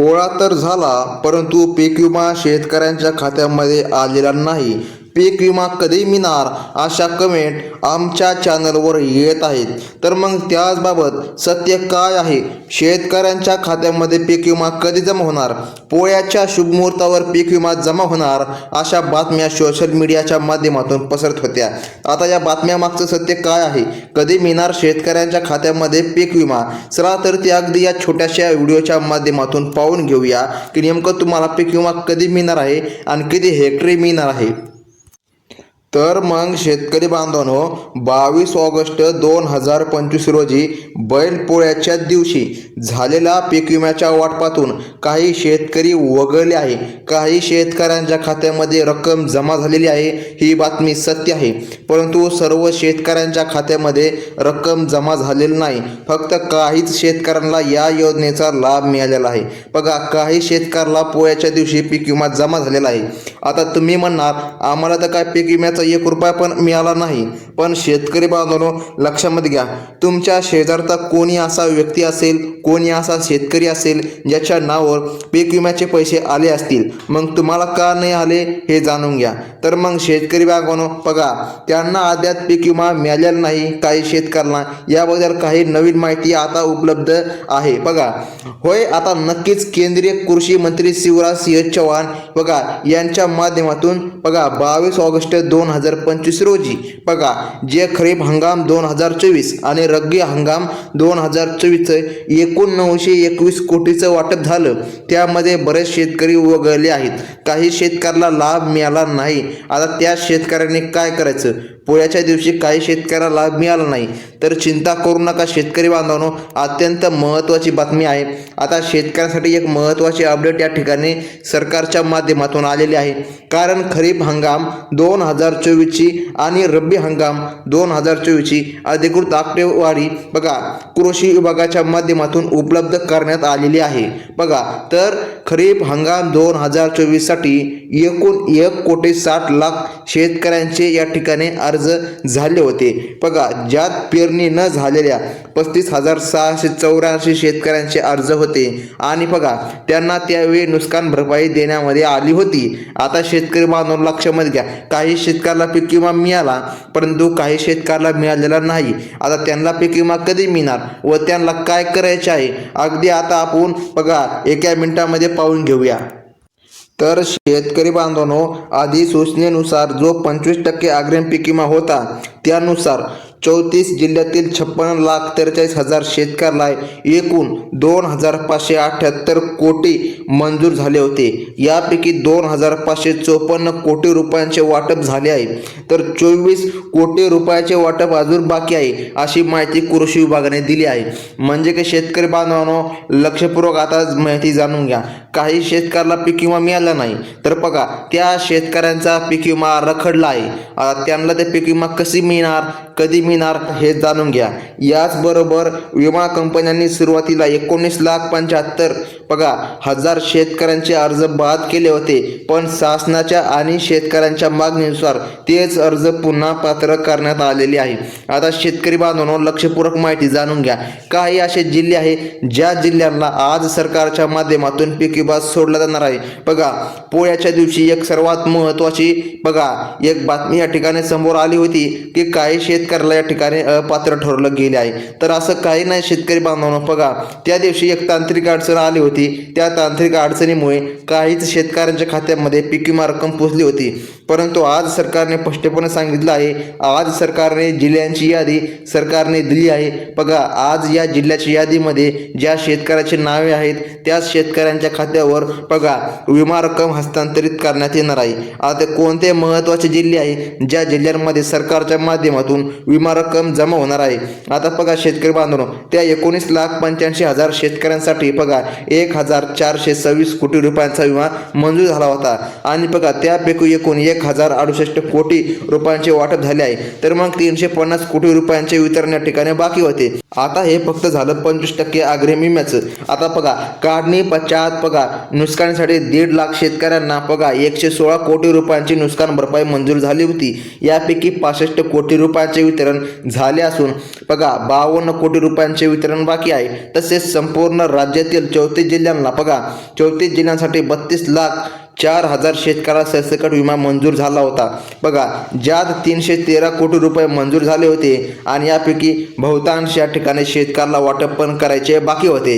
पोळा तर झाला परंतु पीक विमा शेतकऱ्यांच्या खात्यामध्ये आलेला नाही. पीक विमा कधी मिळणार अशा कमेंट आमच्या चॅनलवर येत आहेत. तर मग त्याचबाबत सत्य काय आहे? शेतकऱ्यांच्या खात्यामध्ये पीक विमा कधी जमा होणार? पोळ्याच्या शुभमुहूर्तावर पीक विमा जमा होणार? अशा बातम्या सोशल मीडियाच्या माध्यमातून पसरत होत्या. आता या बातम्यामागचं सत्य काय आहे? कधी मिळणार शेतकऱ्यांच्या खात्यामध्ये पीक विमा? चला तर ते अगदी या छोट्याशा व्हिडिओच्या माध्यमातून पाहून घेऊया की नेमकं तुम्हाला पीक विमा कधी मिळणार आहे? आणि किती हेक्टरी मिळणार आहे? तर मग शेतकरी बांधवांनो बावीस ऑगस्ट दोन हजार पंचवीस रोजी बैलपोळ्याच्या दिवशी झालेल्या पीक विम्याच्या वाटपातून काही शेतकरी वगळले आहे. काही शेतकऱ्यांच्या खात्यामध्ये रक्कम जमा झालेली आहे ही बातमी सत्य आहे. परंतु सर्व शेतकऱ्यांच्या खात्यामध्ये रक्कम जमा झालेली नाही. फक्त काहीच शेतकऱ्यांना या योजनेचा लाभ मिळालेला आहे. बघा काही शेतकऱ्याला पोळ्याच्या दिवशी पीक विमा जमा झालेला आहे. आता तुम्ही म्हणणार आम्हाला तर काय पीक विम्याचा एक रुपया पण मिळाला नाही. पण शेतकरी बांधवांनो लक्षामध्ये घ्या. तुमच्या शेजारचा कोणी असा व्यक्ती असेल कोणी असा शेतकरी असेल ज्याच्या नावावर पीक विम्याचे पैसे आले असतील मग तुम्हाला का नाही आले हे जाणून घ्या. तर मग शेतकरी बांधवांनो बघा त्यांना अद्याप पीक विमा मिळालेला नाही काही शेतकऱ्यांना. याबद्दल काही नवीन माहिती आता उपलब्ध आहे. बघा होय आता नक्कीच केंद्रीय कृषी मंत्री शिवराज सिंह चौहान बघा यांच्या माध्यमातून बघा बावीस ऑगस्ट दोन हजार पंचवीस रोजी. बघा जे खरीप हंगाम दोन हजार चोवीस आणि रग्बी हंगाम दोन हजार चोवीसचं एकूण नऊशे एकवीस कोटीचं वाटप झालं. त्यामध्ये बरेच शेतकरी वगळले आहेत. काही शेतकऱ्याला लाभ मिळाला नाही. आता त्या शेतकऱ्यांनी काय करायचं? पोळ्याच्या दिवशी काही शेतकऱ्याला लाभ मिळाला नाही. तर चिंता करू नका शेतकरी बांधवांनो. अत्यंत महत्त्वाची बातमी आहे. आता शेतकऱ्यांसाठी एक महत्त्वाची अपडेट या ठिकाणी सरकारच्या माध्यमातून आलेली आहे. कारण खरीप हंगाम दोन हजार चोवीसची आणि रब्बी हंगाम दोन हजार चोवीसची अधिकृत आकडेवारी बघा कृषी विभागाच्या माध्यमातून उपलब्ध करण्यात आलेली आहे. बघा तर खरीप हंगाम दोन हजार चोवीससाठी एकूण एक कोटी साठ लाख शेतकऱ्यांचे या ठिकाणी अर्ज झाले होते. बघा ज्यात पेरणी न झालेल्या पस्तीस हजार सहाशे चौऱ्याऐंशी शेतकऱ्यांचे अर्ज होते. आणि बघा त्यांना त्यावेळी नुकसान भरपाई देण्यामध्ये आली होती. आता शेतकरी बांधव लक्षामध्ये घ्या. काही शेतकऱ्याला पीक विमा मिळाला परंतु काही शेतकऱ्याला मिळालेला नाही. आता त्यांना पीक विमा कधी मिळणार व त्यांना काय करायचे आहे? अगदी आता आपण बघा एका मिनिटामध्ये पाहून घेऊया. तर शेतकरी बांधवांनो अधिसूचनेनुसार जो पंचवीस टक्के अग्रिम पीक विमा होता त्यानुसार चौतीस जिल्ह्यातील छप्पन्न लाख त्रेचाळीस हजार शेतकऱ्याला एकूण दोन हजार पाचशे अठ्ठ्याहत्तर कोटी मंजूर झाले होते. यापैकी दोन हजार पाचशे चोपन्न कोटी रुपयांचे वाटप झाले आहे. तर चोवीस कोटी रुपयाचे वाटप अजून बाकी आहे अशी माहिती कृषी विभागाने दिली आहे. म्हणजे की शेतकरी बांधवांनो लक्षपूर्वक आता माहिती जाणून घ्या. काही शेतकऱ्याला पीक विमा मिळाला नाही. तर बघा त्या शेतकऱ्यांचा पीक विमा रखडला आहे. त्यांना ते पीक विमा कशी मिळणार? कधी मिळणार हे जाणून घ्या. याचबरोबर विमा कंपन्यांनी सुरुवातीला एकोणीस लाख पंच्याहत्तर बघा हजार शेतकऱ्यांचे अर्ज बाद केले होते पण शासनाच्या आणि शेतकऱ्यांच्या मागणीनुसार तेच अर्ज पुन्हा पात्र करण्यात आलेले आहे. आता शेतकरी बांधवांनो लक्षपूर्वक माहिती जाणून घ्या. काही असे जिल्हे आहे ज्या जिल्ह्यांना आज सरकारच्या माध्यमातून पीक विमा सोडला जाणार आहे. बघा पोळ्याच्या दिवशी एक सर्वात महत्त्वाची बघा एक बातमी या ठिकाणी समोर आली होती की काही शेतकऱ्याला या ठिकाणी अपात्र ठरवलं गेले आहे. तर असं काही नाही शेतकरी बांधवांनो बघा त्या दिवशी एक तांत्रिक अडचण आली होती. त्या तांत्रिक अडचणीमुळे काहीच शेतकऱ्यांच्या खात्यामध्ये पीक विमा रक्कम पोचली होती. परंतु आज सरकारने स्पष्टपणे सांगितलं आहे आज सरकारने जिल्ह्यांची यादी सरकारने दिली आहे. बघा आज या जिल्ह्याच्या यादीमध्ये ज्या शेतकऱ्याचे नावे आहेत त्याच शेतकऱ्यांच्या खात्यावर बघा विमा रक्कम हस्तांतरित करण्यात येणार आहे. आता कोणते महत्त्वाचे जिल्हे आहे ज्या जिल्ह्यांमध्ये सरकारच्या माध्यमातून विमा रक्कम जमा होणार आहे? आता बघा शेतकरी बांधवनो त्या एकोणीस लाख पंच्याऐंशी हजार शेतकऱ्यांसाठी बघा एक हजार चारशे सव्वीस कोटी रुपयांचा विमा मंजूर झाला होता. आणि बघा त्यापैकी एकूण एक हजार अडुसष्ट कोटी रुपयांचे वाटप झाले आहे. तर मग तीनशे पन्नास कोटी रुपयांचे वितरण या ठिकाणी बाकी होते. आता हे फक्त झालं पंचवीस टक्के अग्रिम विम्याचं. आता बघा काढणी पश्चात बघा नुकसानीसाठी दीड लाख शेतकऱ्यांना बघा एकशे सोळा कोटी रुपयांची नुकसान भरपाई मंजूर झाली होती. यापैकी पासष्ट कोटी रुपयांचे वितरण वितरण झाले असून बघा बावन्न कोटी रुपयांचे वितरण बाकी आहे. तसेच संपूर्ण राज्यातील चौतीस जिल्ह्यांना बघा चौतीस जिल्ह्यांसाठी बत्तीस लाख चार हजार शेतकऱ्याला सरसकट विमा मंजूर झाला होता. बघा ज्यात तीनशे तेरा कोटी रुपये मंजूर झाले होते आणि यापैकी बहुतांश या ठिकाणी शेतकऱ्याला वाटप पण करायचे बाकी होते.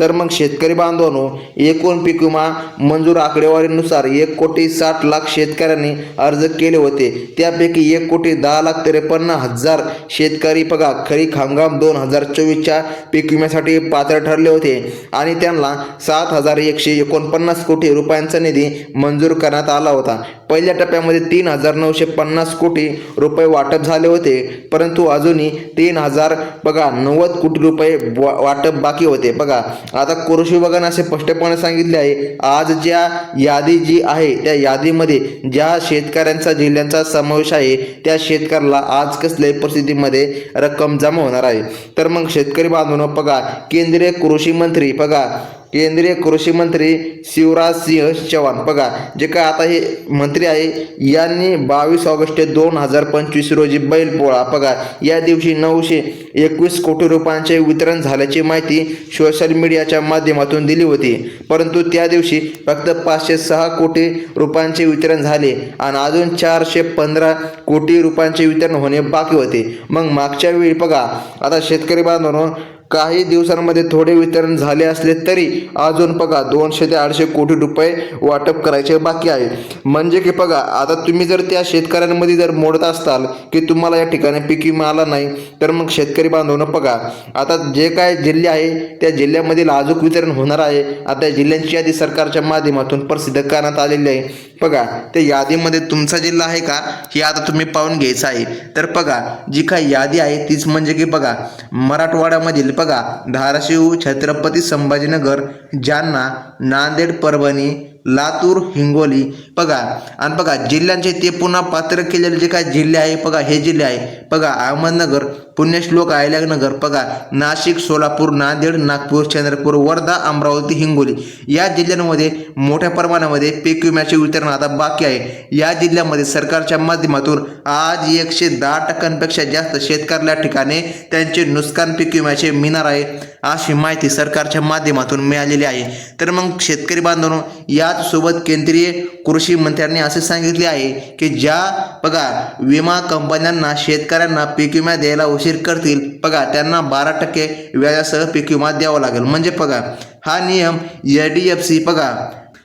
तर मग शेतकरी बांधवांनो एकूण पीक विमा मंजूर आकडेवारीनुसार एक कोटी साठ लाख शेतकऱ्यांनी अर्ज केले होते. त्यापैकी एक कोटी दहा लाख त्रेपन्न हजार शेतकरी बघा खरीप हंगाम दोन हजार चोवीसच्या पीक विम्यासाठी पात्र ठरले होते. आणि त्यांना सात हजार एकशे एकोणपन्नास कोटी रुपयांचा निधी मंजूर करण्यात आला होता. पहिल्या टप्प्यामध्ये तीन हजार नऊशे पन्नास कोटी रुपये वाटप झाले होते परंतु अजूनही तीन हजार बघा नव्वद कोटी रुपये वा- वाटप बाकी होते. बघा आता कृषी विभागाने असे स्पष्टपणे सांगितले आहे आज ज्या यादी जी आहे त्या यादीमध्ये ज्या शेतकऱ्यांचा जिल्ह्यांचा समावेश आहे त्या शेतकऱ्याला आज कसल्याही परिस्थितीमध्ये रक्कम जमा होणार आहे. तर मग शेतकरी बांधवांनो बघा केंद्रीय कृषी मंत्री बघा केंद्रीय कृषी मंत्री शिवराज सिंह चव्हाण बघा जे काय आता हे मंत्री आहे यांनी बावीस ऑगस्ट दोन हजार पंचवीस रोजी बैलपोळा बघा या दिवशी नऊशे एकवीस कोटी रुपयांचे वितरण झाल्याची माहिती सोशल मीडियाच्या माध्यमातून दिली होती. परंतु त्या दिवशी फक्त पाचशे सहा कोटी रुपयांचे वितरण झाले आणि अजून चारशे पंधरा कोटी रुपयांचे वितरण होणे बाकी होते. मग मागच्या वेळी बघा आता शेतकरी बांधवांनो काही दिवसांमध्ये थोडे वितरण झाले असले तरी अजून बघा दोनशे ते आठशे कोटी रुपये वाटप करायचे बाकी आहे. म्हणजे की बघा आता तुम्ही जर त्या शेतकऱ्यांमध्ये जर मोडत असताल की तुम्हाला या ठिकाणी पीक विमा आला नाही तर मग शेतकरी बांधवनं बघा आता जे काय जिल्हे आहे त्या जिल्ह्यामधील अजूक वितरण होणार आहे. आता या जिल्ह्यांची यादी सरकारच्या माध्यमातून प्रसिद्ध करण्यात आलेली आहे. बघा त्या यादीमध्ये तुमचा जिल्हा आहे का? हे आता तुम्ही पाहून घ्यायचं आहे. तर बघा जी काही यादी आहे तीच म्हणजे की बघा मराठवाड्यामधील बघा धाराशिव छत्रपती संभाजीनगर जालना नांदेड परभणी लातूर हिंगोली. बघा आणि बघा जिल्ह्यांचे ते पुन्हा पात्र केलेले जे काय जिल्हे आहे बघा हे जिल्हे आहे. बघा अहमदनगर पुण्यश्लोक आयल्यानगर बघा नाशिक सोलापूर नांदेड नागपूर चंद्रपूर वर्धा अमरावती हिंगोली. या जिल्ह्यांमध्ये मोठ्या प्रमाणामध्ये पीक विम्याचे वितरण आता बाकी आहे. या जिल्ह्यामध्ये सरकारच्या माध्यमातून आज एकशे दहा टक्क्यांपेक्षा जास्त शेतकऱ्याला ठिकाणी त्यांचे नुकसान पीक विम्याचे मिळणार आहे अशी माहिती सरकारच्या माध्यमातून मिळालेली आहे. तर मग शेतकरी बांधवांनो या सोबत केंद्रीय कृषी मंत्र्यांनी असे सांगितले आहे की ज्या बघा विमा कंपन्यांना शेतकऱ्यांना पीक विमा द्यायला उशीर करतील बघा त्यांना बारा टक्के व्याजासह पीक विमा द्यावा लागेल. म्हणजे बघा हा नियम एच डी एफ सी बघा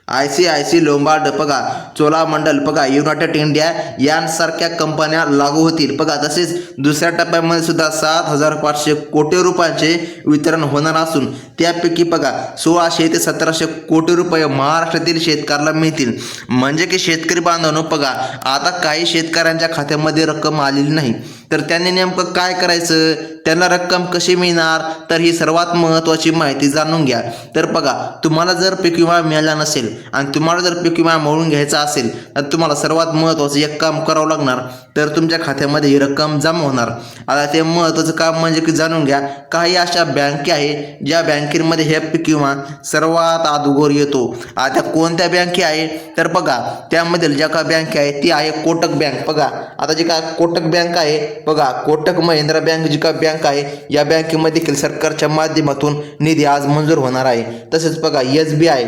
I C I C Lombard बघा चोलामंडल बघा युनायटेड इंडिया यांसारख्या कंपन्या लागू होतील. बघा तसेच दुसऱ्या टप्प्यामध्ये सुद्धा सात हजार पाचशे कोटी रुपयांचे वितरण होणार असून त्यापैकी बघा सोळाशे ते सतराशे कोटी रुपये महाराष्ट्रातील शेतकऱ्याला मिळतील. म्हणजे की शेतकरी बांधवांनो बघा आता काही शेतकऱ्यांच्या खात्यामध्ये रक्कम आलेली नाही. तर त्यांनी नेमकं काय करायचं? त्यांना रक्कम कशी मिळणार? तर ही सर्वात महत्त्वाची माहिती जाणून घ्या. तर बघा तुम्हाला जर पीक विमा मिळाला नसेल आणि तुम्हाला जर पीक विमा मिळवून घ्यायचा असेल तर तुम्हाला सर्वात महत्त्वाचं एक काम करावं लागणार. तर तुमच्या खात्यामध्ये ही रक्कम जमा होणार. आता ते महत्त्वाचं काम म्हणजे की जाणून घ्या काही अशा बँके आहे ज्या बँकेमध्ये हे पीक विमा सर्वात अगोदर येतो. आता कोणत्या बँके आहे? तर बघा त्यामधील ज्या का बँके आहे ती आहे कोटक बँक. बघा आता जी काय कोटक बँक आहे बघा कोटक महिंद्रा बँक जी का बँक आहे या बँकेमध्ये देखील सरकारच्या माध्यमातून निधी आज मंजूर होणार आहे. तसेच बघा S B I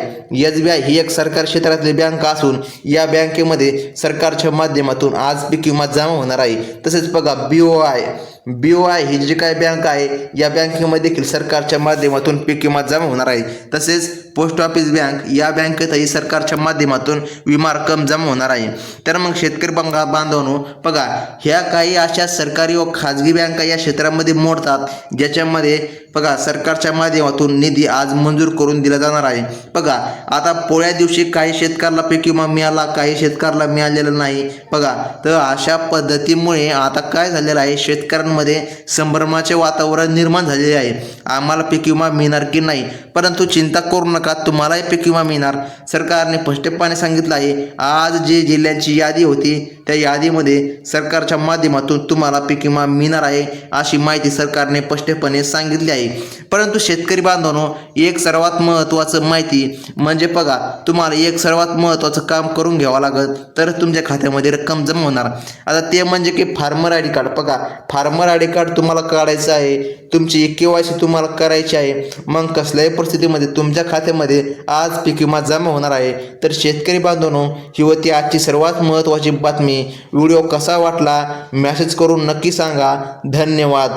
S B I ही एक सरकार क्षेत्रातली बँक असून या बँकेमध्ये सरकारच्या माध्यमातून आज पीक विमा जमा होणार आहे. तसेच बघा B O I B O I ही जी काय बँक आहे या बँकेमध्ये देखील सरकारच्या माध्यमातून पीक विमा जमा होणार आहे. तसेच पोस्ट ऑफिस बँक या बँकेतही सरकारच्या माध्यमातून विमा रक्कम जमा होणार आहे. तर मग शेतकरी बंगा बांधवांनो बघा ह्या काही अशा सरकारी व खाजगी बँका या क्षेत्रामध्ये मोडतात ज्याच्यामध्ये बघा सरकारच्या माध्यमातून निधी आज मंजूर करून दिला जाणार आहे. बघा आता पोळ्या दिवशी काही शेतकऱ्याला पीक विमा मिळाला काही शेतकऱ्याला मिळालेला नाही. बघा तर अशा पद्धतीमुळे आता काय झालेलं आहे? शेतकऱ्यांमध्ये संभ्रमाचे वातावरण निर्माण झालेले आहे. आम्हाला पीक विमा मिळणार की नाही? परंतु चिंता करू नका तुम्हालाही पीक विमा मिळणार. सरकारने स्पष्टपणे सांगितलं आहे आज जे जिल्ह्यांची यादी होती त्या यादीमध्ये सरकारच्या माध्यमातून तुम्हाला पीक विमा मिळणार आहे अशी माहिती सरकारने स्पष्टपणे सांगितली आहे. आहे. परंतु शेतकरी बांधवांनो एक सर्वात महत्त्वाचं माहिती म्हणजे बघा तुम्हाला एक सर्वात महत्त्वाचं काम करून घ्यावं लागत तर तुमच्या खात्यामध्ये रक्कम जमा होणार. आता ते म्हणजे की फार्मर आय डी कार्ड. बघा फार्मर आय डी कार्ड तुम्हाला काढायचं आहे तुमची के वाय सी तुम्हाला करायची आहे. मग कसल्याही परिस्थितीमध्ये तुमच्या खात्यामध्ये आज पीक विमा जमा होणार आहे. तर शेतकरी बांधवांनो ही होती आजची सर्वात महत्त्वाची बातमी. व्हिडिओ कसा वाटला मेसेज करून नक्की सांगा. धन्यवाद.